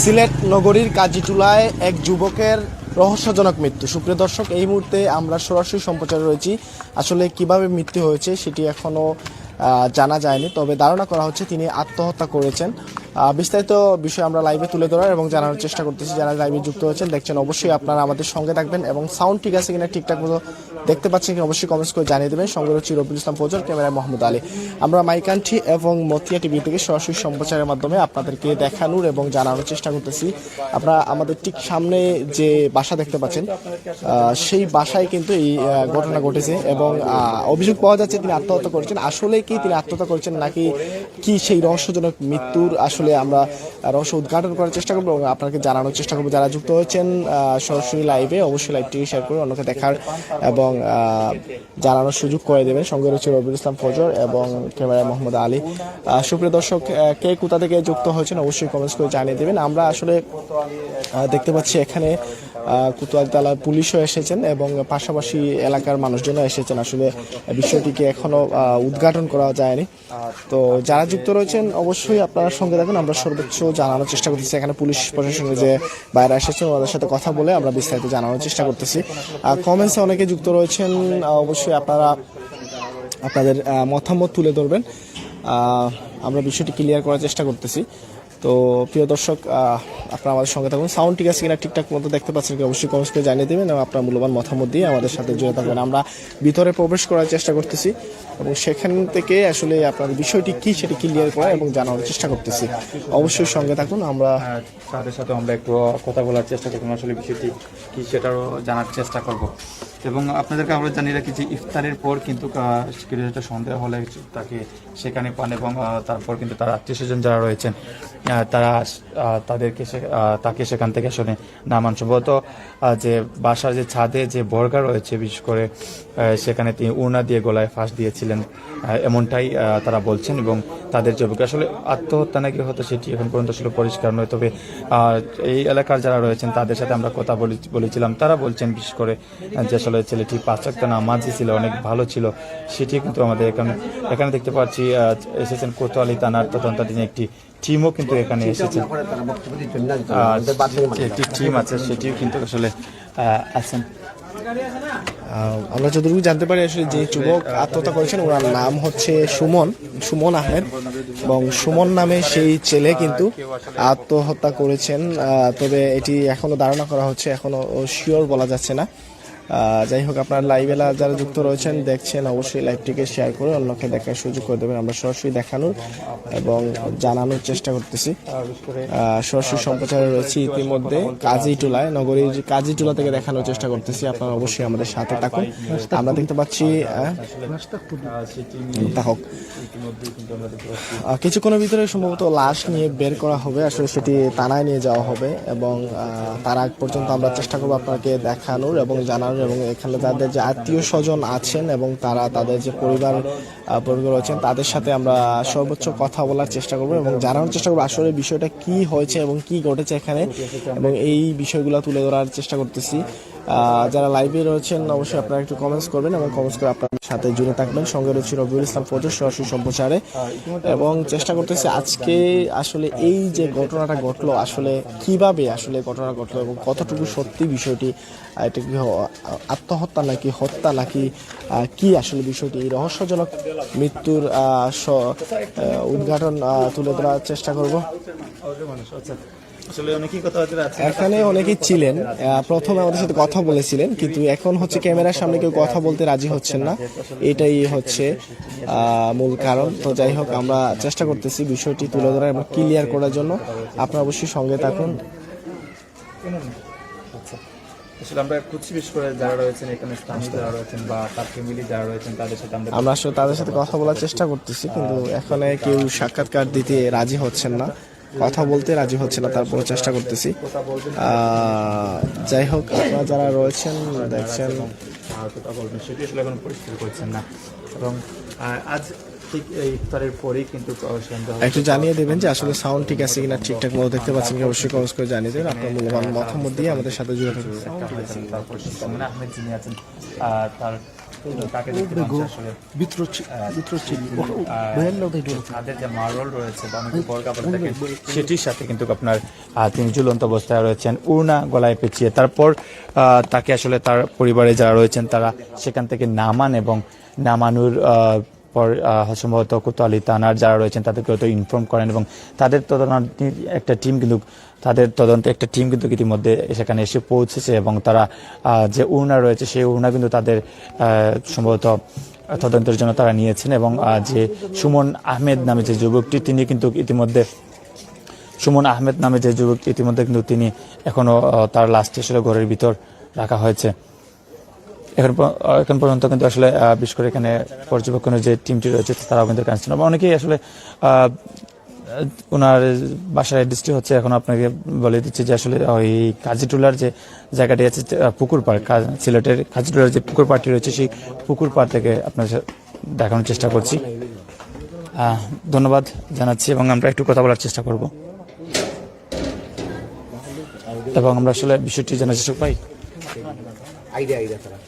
সিলেট নগরীর কাজীটুলায় এক যুবকের রহস্যজনক মৃত্যু। সুপ্রিয় দর্শক, এই মুহূর্তে আমরা সরাসরি সম্প্রচারে রয়েছি। আসলে কীভাবে মৃত্যু হয়েছে সেটি এখনও জানা যায়নি, তবে ধারণা করা হচ্ছে তিনি আত্মহত্যা করেছেন। বিস্তারিত বিষয় আমরা লাইভে তুলে ধরার এবং জানানোর চেষ্টা করতেছি। যারা লাইভে যুক্ত হয়েছেন, দেখছেন, অবশ্যই আপনারা আমাদের সঙ্গে থাকবেন এবং সাউন্ড ঠিক আছে কিনা, ঠিকঠাক মতো দেখতে পাচ্ছেন কিনা অবশ্যই কমেন্টস করে জানিয়ে দেবেন। সঙ্গে রয়েছে রবিউল ইসলাম ফজর ক্যামেরায় মোহাম্মদ আলী। আমরা মাইকান্ঠি এবং মতিয়া টিভি থেকে সরাসরি সম্প্রচারের মাধ্যমে আপনাদেরকে দেখানোর এবং জানানোর চেষ্টা করতেছি। আপনারা আমাদের ঠিক সামনে যে বাসা দেখতে পাচ্ছেন সেই বাসায় কিন্তু এই ঘটনা ঘটেছে এবং অভিযোগ পাওয়া যাচ্ছে তিনি আত্মহত্যা করেছেন। আসলে কি তিনি আত্মহত্যা করেছেন নাকি কি সেই রহস্যজনক মৃত্যুর আসলে আমরা আহ, রহস্য উদ্ঘাটন করার চেষ্টা করব এবং আপনাকে জানানোর চেষ্টা করব। যারা যুক্ত হয়েছেন সরাসরি লাইভে অবশ্যই লাইভটি শেয়ার করে অন্যকে দেখার এবং জানানোর সুযোগ করে দেবেন। সঙ্গে রয়েছে রবিউল ইসলাম ফজর এবং ক্যামেরায় মোহাম্মদ আলী। সুপ্রিয় দর্শক কে কোথা থেকে যুক্ত হয়েছেন অবশ্যই কমেন্টস করে জানিয়ে দেবেন। আমরা আসলে দেখতে পাচ্ছি এখানে কুতুয়ালতলা পুলিশও এসেছেন এবং পাশাপাশি এলাকার মানুষজনও এসেছেন। আসলে বিষয়টিকে এখনও আহ, উদ্ঘাটন করা যায়নি। তো যারা যুক্ত রয়েছেন অবশ্যই আপনারা সঙ্গে থাকুন আমরা সর্বোচ্চ জানানোর চেষ্টা করতেছি। এখানে পুলিশ প্রশাসনের যে বাইরে এসেছেন ওদের সাথে কথা বলে আমরা বিস্তারিত জানানোর চেষ্টা করতেছি। কমেন্টসে অনেকে যুক্ত রয়েছেন অবশ্যই আপনারা আপনাদের মতামত তুলে ধরবেন। আমরা বিষয়টি ক্লিয়ার করার চেষ্টা করতেছি। তো প্রিয় দর্শক আপনারা আমাদের সঙ্গে থাকুন। সাউন্ড ঠিক আছে কিনা, ঠিকঠাক মতো দেখতে পাচ্ছেন কি অবশ্যই কমেন্টস করে জানিয়ে দেবেন এবং আপনার মূল্যবান মতামত দিয়ে আমাদের সাথে জুড়ে থাকবেন। আমরা ভিতরে প্রবেশ করার চেষ্টা করতেছি এবং সেখান থেকে আসলে আপনাদের বিষয়টি কি সেটি ক্লিয়ার করা এবং জানানোর চেষ্টা করতেছি। অবশ্যই সঙ্গে থাকুন, আমরা তাদের সাথে আমরা একটু কথা বলার চেষ্টা করব, আসলে বিষয়টি কি সেটারও জানার চেষ্টা করব। এবং আপনাদেরকে আমরা জানিয়ে রাখি যে ইফতারের পর কিন্তু সন্দেহ হলে তাকে সেখানে পান এবং তারপর কিন্তু তার আত্মীয় স্বজন যারা রয়েছেন তারা তাদেরকে তাকে সেখান থেকে আসলে নামান সম্ভবত যে বাসার যে ছাদে যে বর্গা রয়েছে, বিশেষ করে সেখানে তিনি উড়না দিয়ে গলায় ফাঁস দিয়েছিলেন। এমনটাই তারা বলছেন এবং তাদের যে আসলে আত্মহত্যা নাকি হতো সেটি এখন পর্যন্ত আসলে পরিষ্কার নয়। তবে এই এলাকার যারা রয়েছেন, তাদের সাথে আমরা কথা বলে, বলেছিলাম, তারা বলছেন বিশেষ করে যে আসলে ছেলেটি পাঁচাক্ত নামাজি ছিল, অনেক ভালো ছিল সেটি কিন্তু আমাদের এখানে এখানে দেখতে পাচ্ছি এসেছেন কোতোয়ালি থানার তদন্তাধীন একটি টিমও কিন্তু এখানে যে একটি টিম আছে, সেটিও কিন্তু আসলে আছেন। আমরা যতটুকু জানতে পারি আসলে যে যুবক আত্মহত্যা করেছেন, ওনার নাম হচ্ছে সুমন সুমন আহমেদ। এবং সুমন নামে সেই ছেলে কিন্তু আত্মহত্যা করেছেন। তবে এটি এখনও ধারণা করা হচ্ছে, এখনও শিওর বলা যাচ্ছে না। যাই হোক, আপনার লাইভে যারা যুক্ত রয়েছেন, দেখছেন, অবশ্যই লাইভটিকে শেয়ার করে অন্যকে দেখার সুযোগ করে দেবেন। আমরা সরাসরি দেখানোর এবং জানানোর চেষ্টা করতেছি। সরাসরি সম্প্রচারে রয়েছে ইতিমধ্যে কাজীটুলায় নগরীর কাজীটুলা থেকে দেখানোর চেষ্টা করতেছি। আপনারা অবশ্যই আমাদের সাথে থাকুন। আমরা দেখতে পাচ্ছি হোক। কিছুক্ষণের ভিতরে সম্ভবত লাশ নিয়ে বের করা হবে। আসলে সেটি থানায় নিয়ে যাওয়া হবে এবং তার আগ পর্যন্ত আমরা চেষ্টা করব আপনাকে দেখানোর এবং জানানোর এবং এখানে তাদের যে আত্মীয় স্বজন আছেন এবং তারা তাদের যে পরিবার পরিবার রয়েছেন, তাদের সাথে আমরা সর্বোচ্চ কথা বলার চেষ্টা করব এবং জানানোর চেষ্টা করব আসলে বিষয়টা কি হয়েছে এবং কি ঘটেছে এখানে এবং এই বিষয়গুলো তুলে ধরার চেষ্টা করতেছি। যারা লাইভে রয়েছেন, অবশ্যই আপনারা একটু কমেন্টস করবেন এবং কমেন্টস করে আপনাদের সাথে জুড়ে থাকবেন। সঙ্গে রয়েছে রবিউল ইসলাম ফজর সরাসরি সম্প্রচারে। এবং চেষ্টা করতেছি আজকে আসলে এই যে ঘটনাটা ঘটলো, আসলে কীভাবে আসলে ঘটনা ঘটলো এবং কতটুকু সত্যি বিষয়টি এটা কি আত্মহত্যা নাকি হত্যা, নাকি কি আসলে বিষয়টি, এই রহস্যজনক মৃত্যুর উদ্ঘাটন তুলে ধরার চেষ্টা করব। এখানে অনেকেই ছিলেন প্রথমে আমাদের সাথে কথা বলেছিলেন কিন্তু এখন হচ্ছে ক্যামেরার সামনে কেউ কথা বলতে রাজি হচ্ছেন না। এটাই হচ্ছে মূল কারণ। তো যাই হোক আমরা চেষ্টা করতেছি বিষয়টি তুলে ধরার এবং ক্লিয়ার করার জন্য। আপনারা অবশ্যই সঙ্গে থাকুন। আসলে আমরা খুঁজছি বিশেষ করে যারা রয়েছেন এখানে স্থানীয় যারা রয়েছেন বা তার ফ্যামিলি যারা রয়েছেন তাদের সাথে আমরা আমরা আসলে তাদের সাথে কথা বলার চেষ্টা করতেছি কিন্তু এখানে কেউ সাক্ষাৎকার দিতে রাজি হচ্ছেন না। কথা বলতে রাজি হচ্ছে না তারপরে চেষ্টা করতেছি। যাই হোক, আপনারা যারা রয়েছেন, দেখছেন। এখন আজ ঠিক ইফতারের পরেই কিন্তু একটু জানিয়ে দেবেন যে আসলে সাউন্ড ঠিক আছে কিনা, ঠিকঠাক মতো দেখতে পাচ্ছেন কি অবশ্যই কমেন্ট করে জানিয়ে দেবেন। আপনার মূল্যবান মতামত দিয়ে আমাদের সাথে জুড়ে থাকবেন তারপর আহমেদ যিনি আছেন তার তাকে দেখতে পাচ্ছি আসলে। তাদের যে মার্বল রয়েছে বা অনেক বড় কাপড় থাকে সেটির সাথে কিন্তু আপনার তিনি ঝুলন্ত অবস্থায় রয়েছেন উড়না গলায় পেঁচিয়ে। তারপর তাকে আসলে তার পরিবারে যারা রয়েছেন তারা সেখান থেকে নামান এবং নামানোর পর সম্ভবত কোতোয়ালি থানার যারা রয়েছেন তাদেরকে হয়তো ইনফর্ম করেন এবং তাদের তদন্তে একটা টিম কিন্তু তাদের তদন্ত, একটা টিম কিন্তু ইতিমধ্যে সেখানে এসে পৌঁছেছে এবং তারা যে উড়না রয়েছে সেই উড়না কিন্তু তাদের সম্ভবত তদন্তের জন্য তারা নিয়েছেন এবং যে সুমন আহমেদ নামে যে যুবকটি, তিনি কিন্তু ইতিমধ্যে, সুমন আহমেদ নামে যে যুবক, ইতিমধ্যে কিন্তু তিনি এখনও তার লাস্ট আসলে ঘরের ভিতর রাখা হয়েছে। এখন এখন পর্যন্ত কিন্তু আসলে বিশেষ করে এখানে পর্যবেক্ষণের যে টিমটি রয়েছে, তারাও কিন্তু কাজ অনেকেই আসলে ওনার বাসার অ্যাড্রেসটি হচ্ছে এখন আপনাকে বলে দিচ্ছি যে আসলে ওই কাজিটুলার যে জায়গাটি আছে পুকুর পাড় কা- সিলেটের কাজিটুলার যে পুকুর পাড়টি রয়েছে সেই পুকুর পাড় থেকে আপনার দেখানোর চেষ্টা করছি। ধন্যবাদ জানাচ্ছি এবং আমরা একটু কথা বলার চেষ্টা করব। এবং আমরা আসলে বিষয়টি জানার চেষ্টা পাই আইডিয়া আইডিয়া তারা।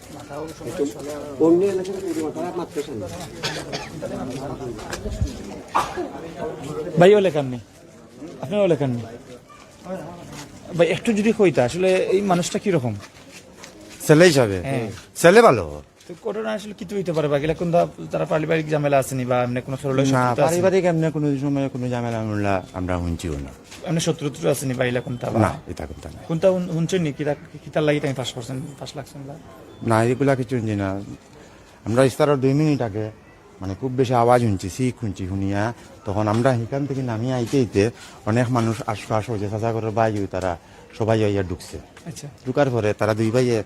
অন্য এলাকার মাত্র সামনে। ভাইও লেখাননি আপনিও লেখাননি ভাই একটু যদি কইতা আসলে এই মানুষটা কীরকম? ছেলে হিসাবে হ্যাঁ। ছেলে ভালো। ঘটনা আসলে কি হইতে পারে? বা কোন তারা পারিবারিক ঝামেলা আসেনি বা এমনি কোনো সরল পারিবারিক এমনি কোনো সময় কোনো ঝামেলা মামলা আমরা শুনছিও না। এমনি শত্রুত্র আসেনি বা ইলা কোনটা না এটা কোনটা না কোনটা শুনছেন নি? কিতা কিতার লাগি তাই পাস করছেন? পাস লাগছেন না? এগুলা কিছু না। আমরা ইস্তারের দুই মিনিট আগে মানে খুব বেশি আওয়াজ শুনছি শিখ শুনছি শুনিয়া। তখন আমরা সেখান থেকে নামিয়ে আইতে আইতে অনেক মানুষ আশপাশ হয়েছে চাচা করে বাইও তারা সবাই ইয়া ঢুকছে। আচ্ছা। ঢুকার পরে তারা দুই ভাইয়ে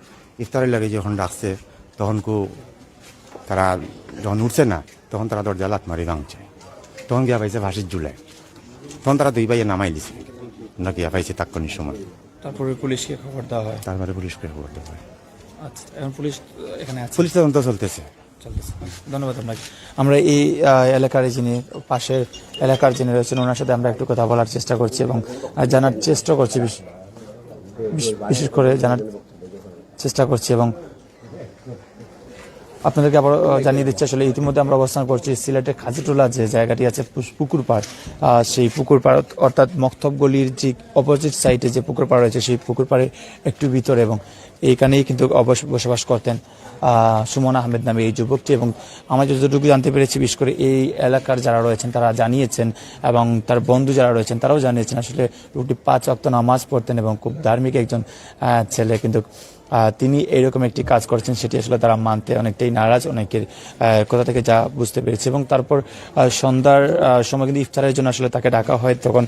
ইফতারের লাগে যখন ডাকছে তখন কু তারা যখন উঠছে না তখন তারা দরজা লাত মারি ভাঙছে। তখন গিয়া পাইছে ভাসির জুলাই তখন তারা দুই ভাইয়ে নামাই দিছে। আমরা গিয়া পাইছে তাৎক্ষণিক সময়। তারপরে পুলিশকে খবর দেওয়া হয়? তারপরে পুলিশকে খবর দেওয়া হয়। আচ্ছা এখন পুলিশ এখানে আছে? পুলিশ তদন্ত চলতেছে। চলতেছে। ধন্যবাদ আপনাকে। আমরা এই এলাকার যিনি পাশের এলাকার যিনি রয়েছেন, ওনার সাথে আমরা একটু কথা বলার চেষ্টা করছি এবং জানার চেষ্টা করছি বিশ- বিশ- বিশেষ করে জানার চেষ্টা করছি এবং আপনাদেরকে আবার জানিয়ে দিচ্ছি, আসলে ইতিমধ্যে আমরা অবস্থান করছি সিলেটের খাজিটোলা যে জায়গাটি আছে পুকুর পাড়। সেই পুকুর পাড়, অর্থাৎ মক্তব গলির যে অপোজিট সাইডে যে পুকুর পাড় রয়েছে, সেই পুকুর পাড়ের একটু ভিতরে এবং এইখানেই কিন্তু বসবাস করতেন সুমন আহমেদ নামে এই যুবকটি। এবং আমরা যতটুকু জানতে পেরেছি, বিশেষ করে এই এলাকার যারা রয়েছেন, তারা জানিয়েছেন এবং তার বন্ধু যারা রয়েছেন, তারাও জানিয়েছেন, আসলে রুটি পাঁচ অক্ত নামাজ পড়তেন এবং খুব ধার্মিক একজন ছেলে। কিন্তু তিনি এরকম একটি কাজ করছেন, সেটি আসলে তারা মানতে অনেকটাই নারাজ, অনেকের কথা থেকে যা বুঝতে পেরেছে। এবং তারপর সন্ধ্যার সময় কিন্তু ইফতারের জন্য আসলে তাকে ডাকা হয়, তখন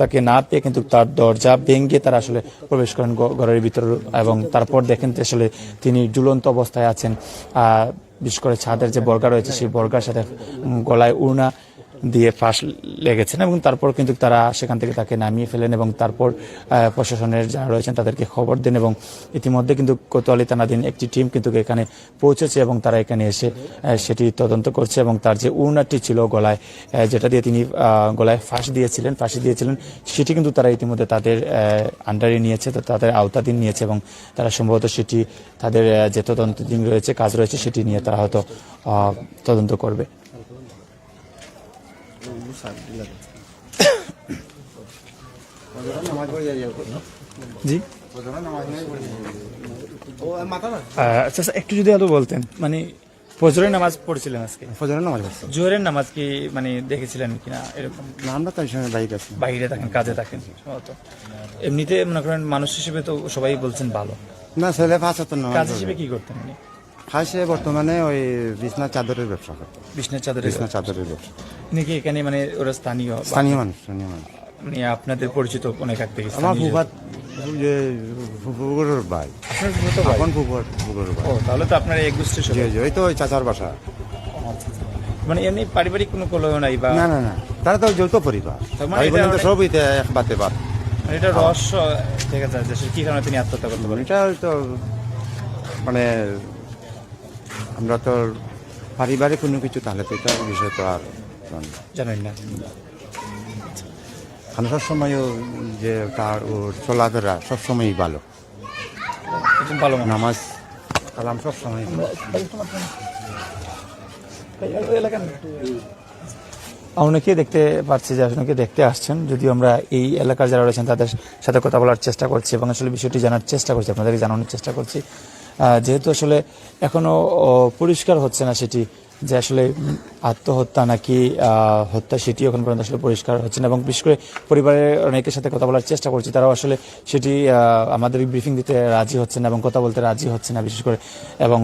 তাকে না পেয়ে কিন্তু তার দরজা ভেঙে তারা আসলে প্রবেশ করেন ঘরের ভিতর এবং তারপর দেখেন যে আসলে তিনি ঝুলন্ত অবস্থায় আছেন। বিশেষ করে ছাদের যে বর্গা রয়েছে, সেই বর্গার সাথে গলায় উড়না দিয়ে ফাঁস লেগেছেন এবং তারপর কিন্তু তারা সেখান থেকে তাকে নামিয়ে ফেলেন এবং তারপর প্রশাসনের যারা রয়েছেন তাদেরকে খবর দেন এবং ইতিমধ্যে কিন্তু কোতোয়ালি থানাধীন একটি টিম কিন্তু এখানে পৌঁছেছে এবং তারা এখানে এসে সেটি তদন্ত করছে এবং তার যে উড়নাটি ছিল গলায় যেটা দিয়ে তিনি গলায় ফাঁস দিয়েছিলেন, ফাঁসি দিয়েছিলেন, সেটি কিন্তু তারা ইতিমধ্যে তাদের আন্ডারে নিয়েছে তাদের আওতাধীন নিয়েছে এবং তারা সম্ভবত সেটি তাদের যে তদন্তাধীন রয়েছে, কাজ রয়েছে, সেটি নিয়ে তারা হয়তো তদন্ত করবে। আচ্ছা আচ্ছা, একটু যদি আরও বলতেন মানে ফজরের নামাজ পড়ছিলেন আজকে? ফজরের নামাজ পড়ছে। জোহরের নামাজ কি মানে দেখেছিলেন কিনা এরকম? না আমরা তো এই সময় বাইক আছি। বাইরে থাকেন কাজে থাকেন। এমনিতে মনে করেন মানুষ হিসেবে তো সবাই বলছেন ভালো। না ছেলে ফাঁসে তো কাজ হিসেবে কি করতেন উনি? ফাঁসে বর্তমানে ওই বিছনা চাদরের ব্যবসা করতো বিষ্ণের চাদরে বিছনা চাদরের ব্যবসা। উনি কি এখানে মানে ওরা স্থানীয় স্থানীয় মানুষ স্থানীয় মানুষ। মানে আপনাদের পরিচিত অনেক আগ থেকে আমার স্থানীয়? ফুফাত ভাই। আপনার ফুফাতো ভাই? এখন ফুকুরের ভাই। ও তাহলে তো আপনার এক যে সবাই। যে ওই তো ওই চাচার বাসা। মানে এমনি পারিবারিক কোনো কলহ নাই বা না না না। তারা তো যৌথ পরিবার। তার মানে ভাই এটা বোনের তো অনেক- সবই তো এক বাতে বাত মানে এটা রহস্য দেখা যায় যে আসলে কি কারণে তিনি আত্মহত্যা করতে পারেন? এটা তো মানে আমরা তো পারিবারিক কোনো কিছু তাহলে তো এটা বিষয় তো আর জানেন না। আমরা সবসময়ও যে তার ওর চলাফেরা সবসময়ই ভালো। ভালো নামাজ কালাম সব সময় অনেকে দেখতে পাচ্ছি যে অনেকে দেখতে আসছেন? যদিও আমরা এই এলাকার যারা রয়েছেন তাদের সাথে কথা বলার চেষ্টা করছি এবং আসলে বিষয়টি জানার চেষ্টা করছি আপনাদেরকে জানানোর চেষ্টা করছি। যেহেতু আসলে এখনও ও, পরিষ্কার হচ্ছে না সেটি যে আসলে আত্মহত্যা নাকি হত্যা সেটি এখন পর্যন্ত আসলে পরিষ্কার হচ্ছে না। এবং বিশেষ করে পরিবারের অনেকের সাথে কথা বলার চেষ্টা করছি তারাও আসলে সেটি আমাদের ব্রিফিং দিতে রাজি হচ্ছে না এবং কথা বলতে রাজি হচ্ছে না বিশেষ করে। এবং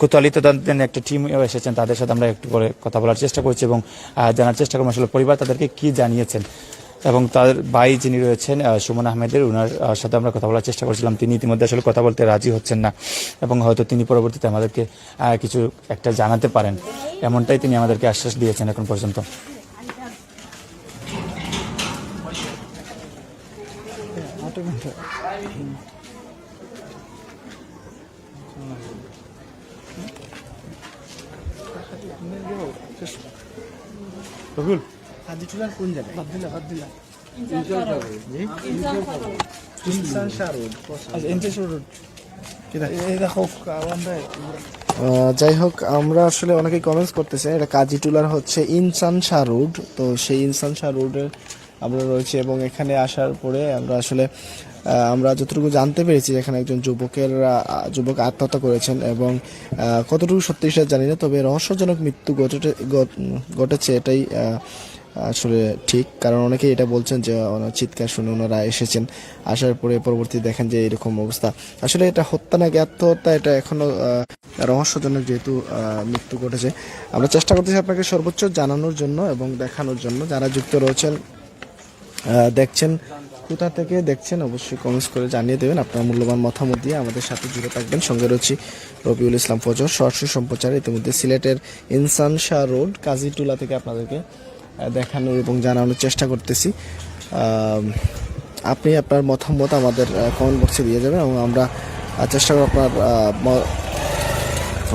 কোতোয়ালি তদন্তের একটা টিম এসেছেন তাদের সাথে আমরা একটু করে কথা বলার চেষ্টা করছি এবং জানার চেষ্টা করব আসলে পরিবার তাদেরকে কি জানিয়েছেন। এবং তার ভাই যিনি রয়েছেন সুমন আহমেদের ওনার সাথে আমরা কথা বলার চেষ্টা করছিলাম। তিনি ইতিমধ্যে আসলে কথা বলতে রাজি হচ্ছেন না এবং হয়তো তিনি পরবর্তীতে আমাদেরকে কিছু একটা জানাতে পারেন। এমনটাই তিনি আমাদেরকে আশ্বাস দিয়েছেন এখন পর্যন্ত। কোন জায়গায়? আহ, যাই হোক আমরা আসলে অনেকেই কমেন্টস করতেছে এটা কাজিটুলার হচ্ছে ইনসান শাহ রোড। তো সেই ইনসান শাহ রোডের আমরা রয়েছে এবং এখানে আসার পরে আমরা আসলে আমরা যতটুকু জানতে পেরেছি এখানে একজন যুবকের যুবক আত্মহত্যা করেছেন এবং কতটুকু সত্যি সেটা জানি না তবে রহস্যজনক মৃত্যু ঘটে ঘটেছে এটাই আহ, আসলে ঠিক। কারণ অনেকেই এটা বলছেন যে চিৎকার শুনে ওনারা এসেছেন। আসার পরে পরবর্তী দেখেন যে এরকম অবস্থা। আসলে এটা হত্যা নাকি আত্মহত্যা এটা এখনও আহ, রহস্যজনক যেহেতু মৃত্যু ঘটেছে। আমরা চেষ্টা করতেছি আপনাকে সর্বোচ্চ জানানোর জন্য এবং দেখানোর জন্য। যারা যুক্ত রয়েছেন দেখছেন কোথা থেকে দেখছেন অবশ্যই কমেন্টস করে জানিয়ে দেবেন। আপনার মূল্যবান মতামত দিয়ে আমাদের সাথে জুড়ে থাকবেন। সঙ্গে রয়েছি রবিউল ইসলাম ফজর সরাসরি সম্প্রচার। ইতিমধ্যে সিলেটের ইনসান শাহ রোড কাজীটুলা থেকে আপনাদেরকে দেখানোর এবং জানানোর চেষ্টা করতেছি। আপনি আপনার মতামত আমাদের কমেন্ট বক্সে দিয়ে যাবেন এবং আমরা চেষ্টা করব আপনার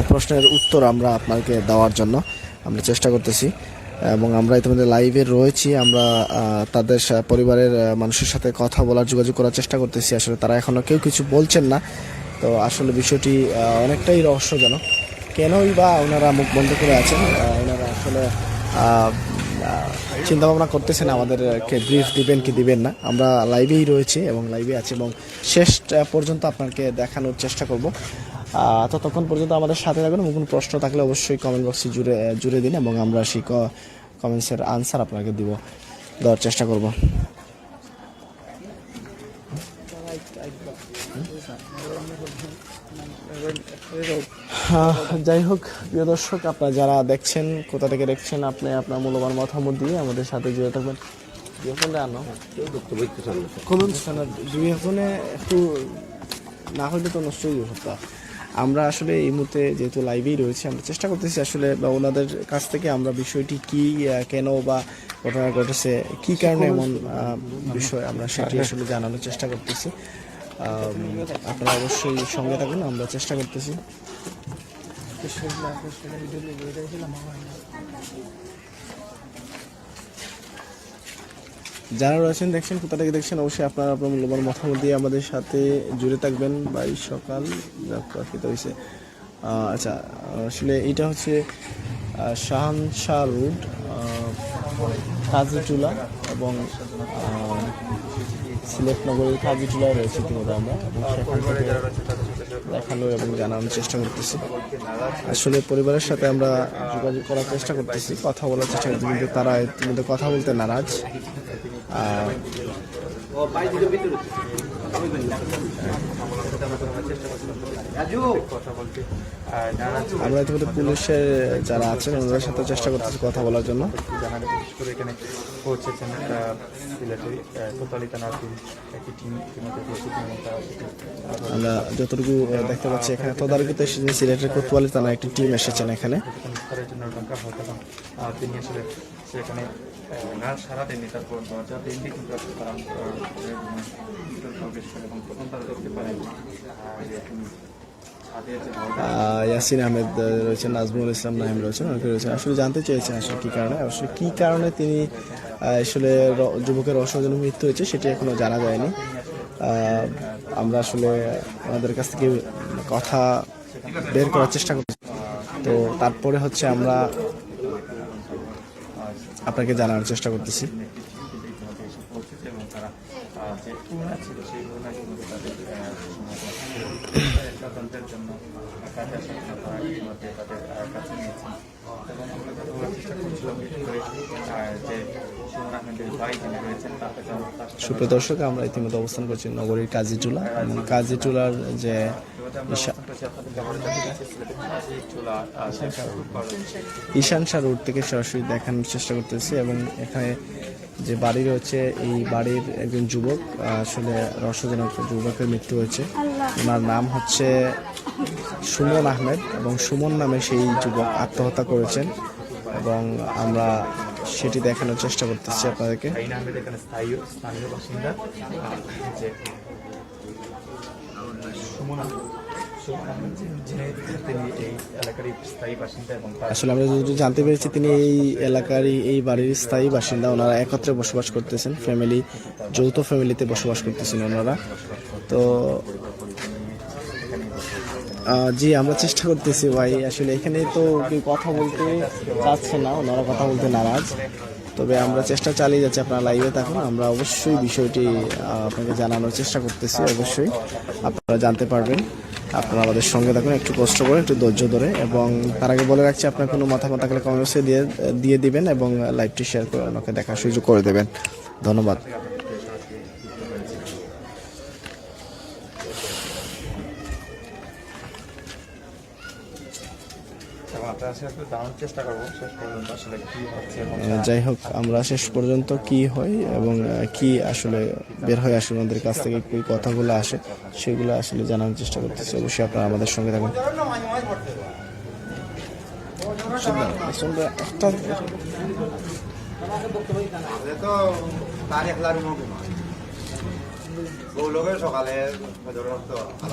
প্রশ্নের উত্তর আমরা আপনাকে দেওয়ার জন্য। আমরা চেষ্টা করতেছি। এবং আমরা ইতিমধ্যে লাইভে রয়েছি। আমরা তাদের পরিবারের মানুষের সাথে কথা বলার, যোগাযোগ করার চেষ্টা করতেছি। আসলে তারা এখনও কেউ কিছু বলছেন না। তো আসলে বিষয়টি অনেকটাই রহস্যজনক। কেনই বা ওনারা মুখ বন্ধ করে আছেন? ওনারা আসলে চিন্তা ভাবনা করতেছেন আমাদেরকে ব্রিফ দিবেন, কি দিবেন না। আমরা লাইভেই রয়েছি এবং লাইভে আছি এবং শেষ পর্যন্ত আপনাকে দেখানোর চেষ্টা করব। ততক্ষণ পর্যন্ত আমাদের সাথে থাকুন। এবং কোনো প্রশ্ন থাকলে অবশ্যই কমেন্ট বক্সে জুড়ে জুড়ে দিন এবং আমরা সেই কমেন্টসের আনসার আপনাকে দিব, দেওয়ার চেষ্টা করব। যাই হোক প্রিয় দর্শক আপনারা যারা দেখছেন কোথা থেকে দেখছেন আপনি আপনার মূল্যবান মতামত দিয়ে আমাদের সাথে জুড়ে থাকবেন। দুই একটু না হলে তো নষ্টই হতো আমরা আসলে এই মুহূর্তে যেহেতু লাইভেই রয়েছে আমরা চেষ্টা করতেছি আসলে বা ওনাদের কাছ থেকে আমরা বিষয়টি কি কেন বা ঘটনা ঘটেছে কি কারণে এমন বিষয় আমরা সেটি আসলে জানানোর চেষ্টা করতেছি। আপনারা অবশ্যই সঙ্গে থাকুন, আমরা চেষ্টা করতেছি। যারা রয়েছেন, দেখছেন, কোথা থেকে দেখছেন, অবশ্যই আপনারা আপনার মূল্যবান মতামত দিয়ে আমাদের সাথে জুড়ে থাকবেন। বাইশ সকাল প্রকৃত হয়েছে আচ্ছা আসলে এটা হচ্ছে শাহান শাহ রোড কাজিটুলা এবং সিলেট নগরীর কাজিটুলায় রয়েছে ইতিমধ্যে আমরা। সেখান থেকে দেখানোর এবং জানানোর চেষ্টা করতেছি। আসলে পরিবারের সাথে আমরা যোগাযোগ করার চেষ্টা করতেছি কথা বলার চেষ্টা করতেছি কিন্তু তারা ইতিমধ্যে কথা বলতে নারাজ। আহ, আমরা ইতিমধ্যে পুলিশের যারা আছেন, ওনাদের সাথে চেষ্টা করতেছি কথা বলার জন্য। এখানে সিলেটের একটি টিম আমরা যতটুকু দেখতে পাচ্ছি এখানে তদারকিতে এসেছেন সিলেটের কোতোয়ালি থানার একটি টিম এসেছেন এখানে। তিনি সেখানে ইয়াসিন আহমেদ রয়েছেন নাজমুল ইসলাম নাহিম রয়েছেন, অনেকে রয়েছেন। আসলে জানতে চেয়েছেন আসলে কী কারণে, আসলে কী কারণে তিনি আসলে যুবকের রহস্যজনক মৃত্যু হয়েছে সেটি এখনও জানা যায়নি। আমরা আসলে ওনাদের কাছ থেকে কথা বের করার চেষ্টা করছি। তো তারপরে হচ্ছে আমরা আপনাকে জানানোর চেষ্টা করতেছি। কাজে এবং আমরা ইতিমধ্যে অবস্থান করছি নগরীর কাজীটুলা এবং কাজীটুলার যে ঈশান রোড থেকে সরাসরি দেখানোর চেষ্টা করতেছি এবং এখানে যে বাড়ি রয়েছে, এই বাড়ির একজন যুবক, আসলে রহস্যজনক যুবকের মৃত্যু হয়েছে। ওনার নাম হচ্ছে সুমন আহমেদ এবং সুমন নামে সেই যুবক আত্মহত্যা করেছেন এবং আমরা সেটি দেখানোর চেষ্টা করতেছি আপনাদেরকে। আসলে আমরা যতটুকু জানতে পেরেছি, তিনি এই এলাকারই, এই বাড়ির স্থায়ী বাসিন্দা। ওনারা একত্রে বসবাস করতেছেন ফ্যামিলি যৌথ ফ্যামিলিতে বসবাস করতেছেন ওনারা। তো জি, আমরা চেষ্টা করতেছি ভাই। আসলে এখানে তো কেউ কথা বলতে চাচ্ছে না, ওনারা কথা বলতে নারাজ। তবে আমরা চেষ্টা চালিয়ে যাচ্ছি আপনারা লাইভে থাকুন আমরা অবশ্যই বিষয়টি আপনাকে জানানোর চেষ্টা করতেছি, অবশ্যই। আপনারা জানতে পারবেন। আপনারা আমাদের সঙ্গে থাকুন, একটু কষ্ট করে, একটু ধৈর্য ধরে এবং তার আগে বলে রাখছি, আপনার কোনো মাথা মাথা গেলে কমেন্টসে দিয়ে দিয়ে দিবেন এবং লাইভটি শেয়ার করে ওনাকে দেখার সুযোগ করে দেবেন। ধন্যবাদ এবং আপনারা আসলে একটু জানার চেষ্টা করব শেষ পর্যন্ত আসলে কি হচ্ছে এবং আহ, যাই হোক আমরা শেষ পর্যন্ত কি হয় এবং কি আসলে বের হয়ে আসে ওনাদের কাছ থেকে কি কথাগুলো আসে সেগুলো আসলে জানার চেষ্টা করতেছি। অবশ্যই আপনারা আমাদের সঙ্গে থাকুন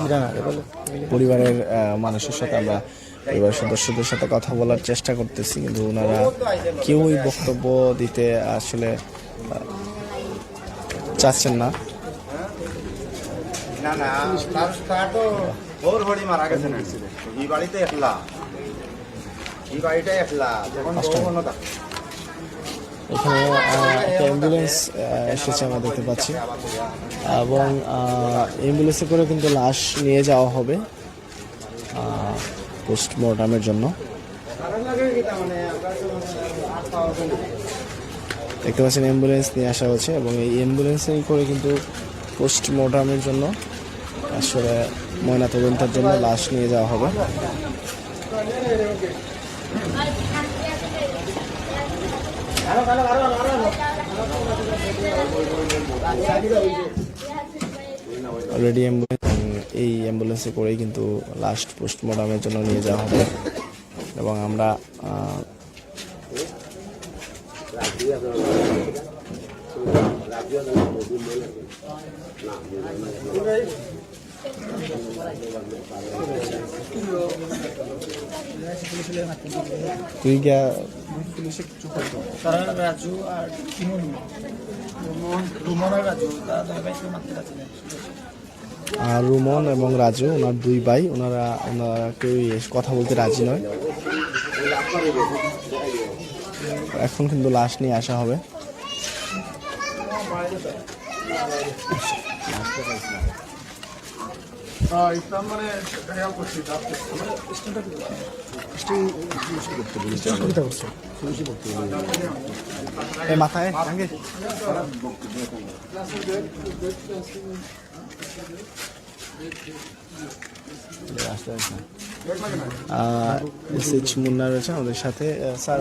আসলে পরিবারের মানুষের সাথে আমরা পরিবারের সদস্যদের সাথে কথা বলার চেষ্টা করতেছি কিন্তু ওনারা কেউই বক্তব্য দিতে আসলে চাচ্ছেন না। এখানে একটা অ্যাম্বুলেন্স এসেছে আমরা দেখতে পাচ্ছি। এবং অ্যাম্বুলেন্সে করে কিন্তু লাশ নিয়ে যাওয়া হবে। পোস্টমর্টমের জন্য। দেখতে পাচ্ছেন অ্যাম্বুলেন্স নিয়ে আসা হচ্ছে এবং এই অ্যাম্বুলেন্সেই করে কিন্তু পোস্টমর্টমের জন্য আসলে ময়নাতদন্তের জন্য লাশ নিয়ে যাওয়া হবে। অলরেডি অ্যাম্বুলেন্স এই অ্যাম্বুলেন্সে করেই কিন্তু লাস্ট পোস্টমর্টমের জন্য নিয়ে যাওয়া হবে। এবং আমরা তুই রাজু আর রাজু রুমন এবং রাজু, ওনার দুই ভাই, ওনারা ওনারা কেউই কথা বলতে রাজি নয়। এখন কিন্তু লাশ নিয়ে আসা হবে। মাথায় আসতে আসতে মুন্না রয়েছে আমাদের সাথে। স্যার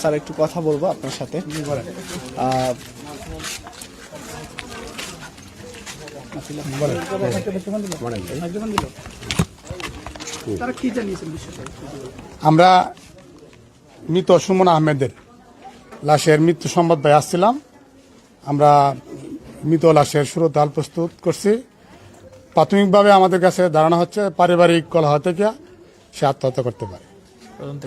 স্যার, একটু কথা বলব আপনার সাথে। আমরা মৃত সুমন আহমেদের লাশের মৃত্যু সংবাদ পাই, আসছিলাম। আমরা মৃত লাশের সুরতাল প্রস্তুত করছি। প্রাথমিকভাবে আমাদের কাছে ধারণা হচ্ছে পারিবারিক কলহ থেকে সে আত্মহত্যা করতে পারে।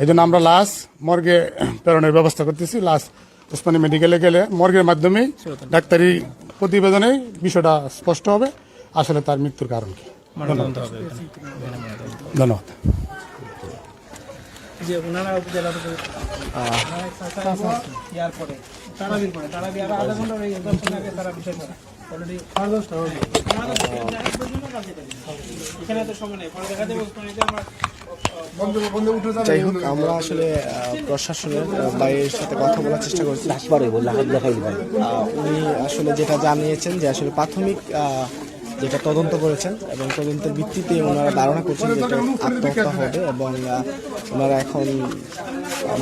এই জন্য আমরা লাশ মর্গে প্রেরণের ব্যবস্থা করতেছি। লাশ ওসমানী মেডিকেলে গেলে মর্গের মাধ্যমেই ডাক্তারি প্রতিবেদনে বিষয়টা স্পষ্ট হবে। আসলে তার মৃত্যুর কারণ কি? হবে। ধন্যবাদ। যে ওনারা উপজেলা তারাবির পরে তারাবি আরও আধা ঘণ্টা গেছে দশ আগে তারা বিষয় করে অলরেডি সাড়ে দশটা এখানে তো সময় নেই পরে দেখা যাবে। ওখানে যাই হোক আমরা আসলে প্রশাসনের বাইরের সাথে কথা বলার চেষ্টা করছি। উনি আসলে যেটা জানিয়েছেন যে আসলে প্রাথমিক আহ, যেটা তদন্ত করেছেন এবং তদন্তের ভিত্তিতে ওনারা ধারণা করছেন যে আত্মহত্যা হবে এবং ওনারা এখন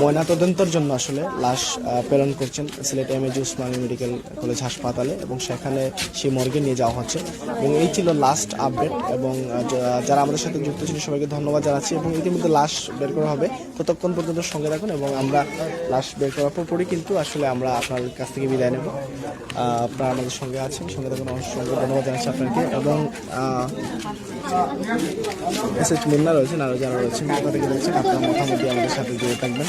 ময়না তদন্তের জন্য আসলে লাশ প্রেরণ করছেন Sylhet M A G Osmani medical college হাসপাতালে এবং সেখানে সেই মর্গে নিয়ে যাওয়া হচ্ছে। এবং এই ছিল লাস্ট আপডেট এবং যারা আমাদের সাথে যুক্ত ছিল সবাইকে ধন্যবাদ জানাচ্ছি এবং ইতিমধ্যে লাশ বের করা হবে। ততক্ষণ পর্যন্ত সঙ্গে থাকুন এবং আমরা লাশ বের করার পরপরই কিন্তু আসলে আমরা আপনার কাছ থেকে বিদায় নেব। আপনারা আমাদের সঙ্গে আছেন, সঙ্গে থাকুন অসংখ্য ধন্যবাদ জানাচ্ছি আপনাকে এবং এস এইচ মুন্না রয়েছেন আরও যারা রয়েছেন কোথা থেকে আপনার দিয়ে আমাদের সাথে জুড়ে থাকবেন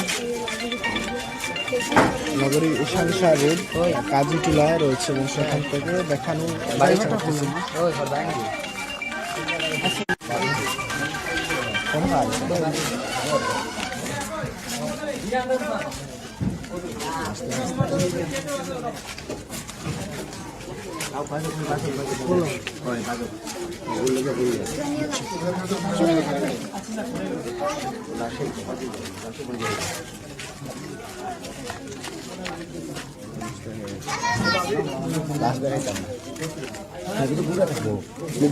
নগরী ঈশানশা রোড কাজীটুলায় রয়েছে এবং সেখান থেকে দেখানো করতেছি। লাশ দেখাইতাম না কিন্তু ঘুরে থাকব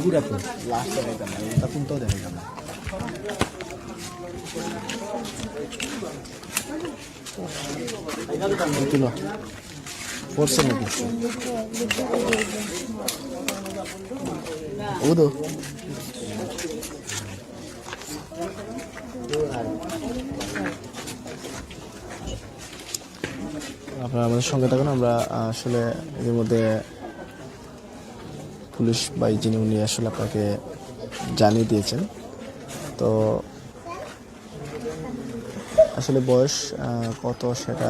ঘুরে থাকব লাশ দেখাইতাম না এটা কোনটাও দেখাইতাম না তুলো। পড়ছে আপনারা আমাদের সঙ্গে থাকুন, আমরা আসলে এর মধ্যে পুলিশ বাই যিনি, উনি আসলে আপনাকে জানিয়ে দিয়েছেন। তো আসলে বয়স কত সেটা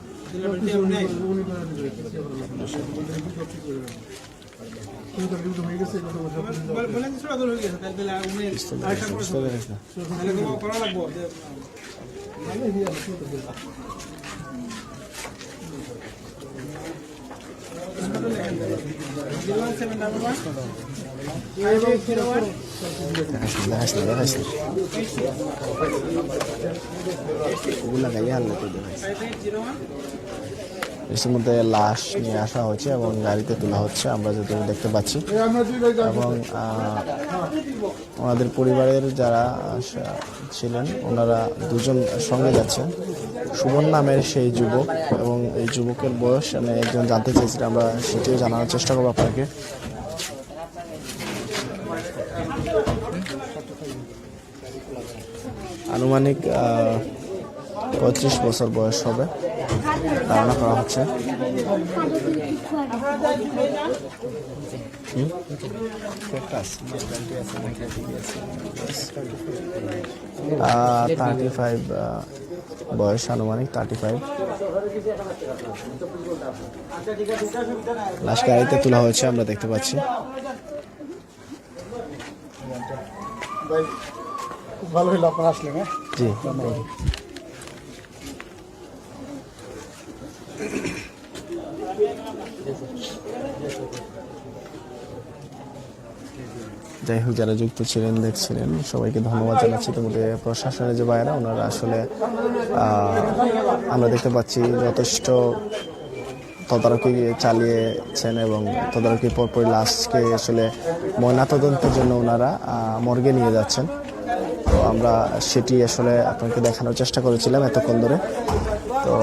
zero one seven double one five eight zero one দেখাইছি দেখাইছি দেখাইছি ওগুলা গাইয়ে হারলে তো দেখাইছি ফাইভ এইট জিরো ওয়ানের মধ্যে লাশ নিয়ে আসা হয়েছে এবং গাড়িতে তোলা হচ্ছে, আমরা যতটুকু দেখতে পাচ্ছি। এবং ওনাদের পরিবারের যারা ছিলেন, ওনারা দুজন সঙ্গে যাচ্ছেন। সুমন নামের সেই যুবক এবং এই যুবকের বয়স আমি একজন জানতে চেয়েছিলাম, আমরা সেটিও জানানোর চেষ্টা করব আপনাকে। আনুমানিক পঁয়ত্রিশ বছর বয়স হবে। ধারণা করা হচ্ছে। থার্টি ফাইভ বয়স আনুমানিক থার্টি ফাইভ লাশ গাড়িতে তোলা হয়েছে, আমরা দেখতে পাচ্ছি। ভালো আপনারা আসলেন হ্যাঁ? জি। যাই হোক যারা যুক্ত ছিলেন দেখছিলেন সবাইকে ধন্যবাদ জানাচ্ছি। তোমাদের প্রশাসনের যে বাইরা ওনারা আসলে আমরা দেখতে পাচ্ছি যথেষ্ট তদারকি চালিয়েছেন এবং তদারকি পরপরই লাশকে আসলে ময়নাতদন্তের জন্য ওনারা মর্গে নিয়ে যাচ্ছেন। আমরা সেটি আসলে আপনাকে দেখানোর চেষ্টা করেছিলাম এতক্ষণ ধরে। তো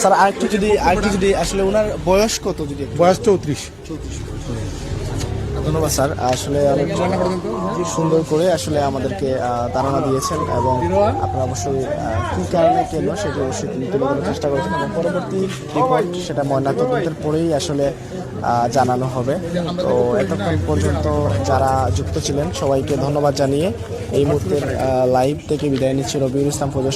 স্যার আরেকটু যদি আরেকটু যদি আসলে ওনার বয়স কত যদি বয়স চৌত্রিশ। ধন্যবাদ স্যার। আসলে অনেক সুন্দর করে আসলে আমাদেরকে ধারণা দিয়েছেন এবং আপনারা অবশ্যই কি কারণে কেন সেটা অবশ্যই তুলে ধরার চেষ্টা করেছেন এবং পরবর্তী রিপোর্ট সেটা ময়নাতদন্তের পরেই আসলে জানানো হবে। তো এতক্ষণ পর্যন্ত যারা যুক্ত ছিলেন, সবাইকে ধন্যবাদ জানিয়ে এই মুহূর্তের লাইভ থেকে বিদায় নিচ্ছি। রবিউল ইসলাম ফজর